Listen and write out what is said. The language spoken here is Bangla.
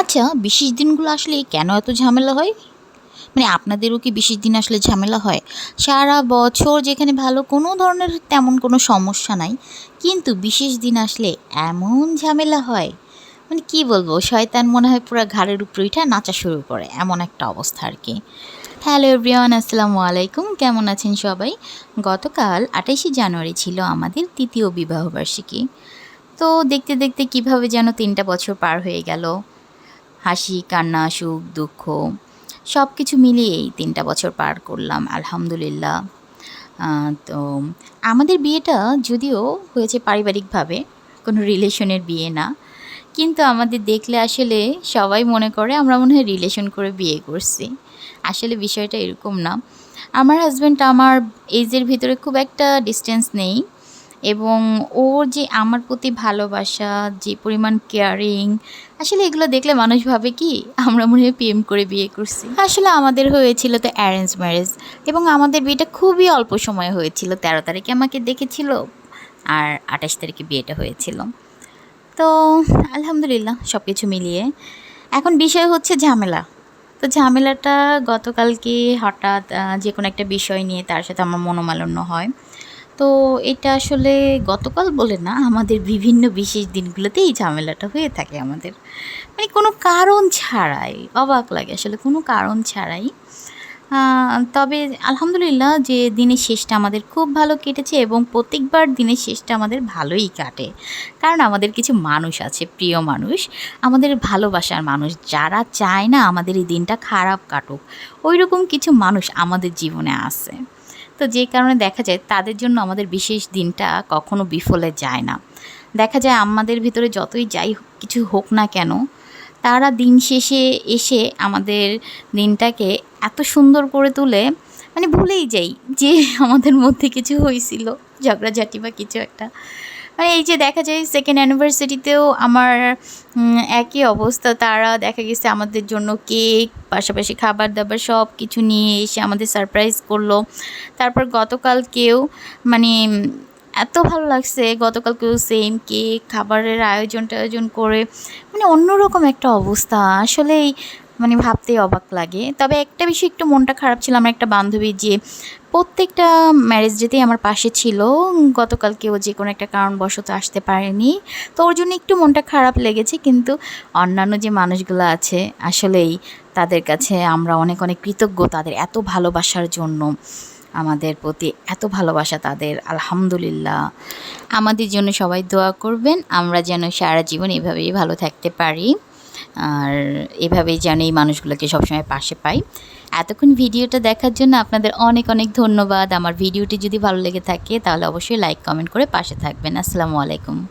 আচ্ছা বিশেষ দিনগুলো আসলে কেন এত ঝামেলা হয়? মানে আপনাদেরও কি বিশেষ দিন আসলে ঝামেলা হয়? সারা বছর যেখানে ভালো কোনো ধরনের তেমন কোনো সমস্যা নাই, কিন্তু বিশেষ দিন আসলে এমন ঝামেলা হয়। মানে কি বলব, শয়তান মনে হয় পুরো ঘাড়ের উপরে উঠে নাচা শুরু করে, এমন একটা অবস্থা আর কি। হ্যালো এভরিওয়ান, আসসালামু আলাইকুম, কেমন আছেন সবাই? গতকাল আঠাইশে জানুয়ারি ছিল আমাদের তৃতীয় বিবাহবার্ষিকী তো দেখতে দেখতে কীভাবে যেন তিনটা বছর পার হয়ে গেল। হাসি, কান্না, সুখ, দুঃখ সব কিছু মিলিয়েই তিনটা বছর পার করলাম, আলহামদুলিল্লাহ। তো আমাদের বিয়েটা যদিও হয়েছে পারিবারিকভাবে, কোনো রিলেশনের বিয়ে না, কিন্তু আমাদের দেখলে আসলে সবাই মনে করে আমরা মনে হয় রিলেশন করে বিয়ে করছি। আসলে বিষয়টা এরকম না। আমার হাজব্যান্ড আমার এজের ভিতরে খুব একটা ডিস্টেন্স নেই। এবং ওর যে আমার প্রতি ভালোবাসা, যে পরিমাণ কেয়ারিং আসলে এগুলো দেখলে মানুষ ভাবে কি, আমরা মনে হয় প্রেম করে বিয়ে করছি। আসলে আমাদের হয়েছিল তো অ্যারেঞ্জ ম্যারেজ এবং আমাদের বিয়েটা খুবই অল্প সময় হয়েছিল। তেরো তারিখে আমাকে দেখেছিল আর আঠাশ তারিখে বিয়েটা হয়েছিল। তো আলহামদুলিল্লাহ সব কিছু মিলিয়ে এখন বিষয় হচ্ছে ঝামেলা। তো ঝামেলাটা গতকালকে হঠাৎ যে কোনো একটা বিষয় নিয়ে তার সাথে আমার মনোমালিন্য হয়। তো এটা আসলে গতকাল বলে না, আমাদের বিভিন্ন বিশেষ দিনগুলোতে এই ঝামেলাটা হয়ে থাকে আমাদের। মানে কোনো কারণ ছাড়াই, অবাক লাগে আসলে কোনো কারণ ছাড়াই। তবে আলহামদুলিল্লাহ যে দিনের শেষটা আমাদের খুব ভালো কেটেছে এবং প্রত্যেকবার দিনের শেষটা আমাদের ভালোই কাটে। কারণ আমাদের কিছু মানুষ আছে, প্রিয় মানুষ। আমাদের ভালোবাসার মানুষ, যারা চায় না আমাদের এই দিনটা খারাপ কাটুক ওই রকম কিছু মানুষ আমাদের জীবনে আছে। তো যে কারণে দেখা যায় তাদের জন্য আমাদের বিশেষ দিনটা কখনো বিফলে যায় না। দেখা যায় আমাদের ভিতরে যতই যাই কিছু হোক না কেন, তারা দিন শেষে এসে আমাদের দিনটাকে এত সুন্দর করে তুলে মানে ভুলেই যাই যে আমাদের মধ্যে কিছু হয়েছিল, ঝগড়াঝাটি বা কিছু একটা। মানে এই যে দেখা যায় সেকেন্ড অ্যানিভার্সারিতেও আমার একই অবস্থা। তারা দেখা গেছে আমাদের জন্য কেক, পাশাপাশি খাবার দাবার সব কিছু নিয়ে এসে আমাদের সারপ্রাইজ করল। তারপর গতকালকেও মানে এত ভালো লাগছে। গতকালকেও সেম কেক খাবারের আয়োজন টায়োজন করে। মানে অন্যরকম একটা অবস্থা। আসলেই মানে ভাবতেই অবাক লাগে। তবে একটা বিষয় একটু মনটা খারাপ ছিল, আমার একটা বান্ধবী যে প্রত্যেকটা ম্যারেজ ডেতেই আমার পাশে ছিল, গতকালকে ও যে কোনো একটা কারণবশত আসতে পারেনি। তো ওর জন্য একটু মনটা খারাপ লেগেছে, কিন্তু অন্যান্য যে মানুষগুলো আছে, আসলেই তাদের কাছে আমরা অনেক অনেক কৃতজ্ঞ, তাদের এত ভালোবাসার জন্য। আমাদের প্রতি এত ভালোবাসা তাদের, আলহামদুলিল্লাহ। আমাদের জন্য সবাই দোয়া করবেন, আমরা যেন সারা জীবন এভাবেই ভালো থাকতে পারি। আর এভাবেই যেন এই মানুষগুলোকে সবসময় পাশে পাই। এতক্ষণ ভিডিওটা দেখার জন্য আপনাদের অনেক অনেক ধন্যবাদ। আমার ভিডিওটি যদি ভালো লেগে থাকে, তাহলে অবশ্যই লাইক কমেন্ট করে পাশে থাকবেন। আসসালামু আলাইকুম।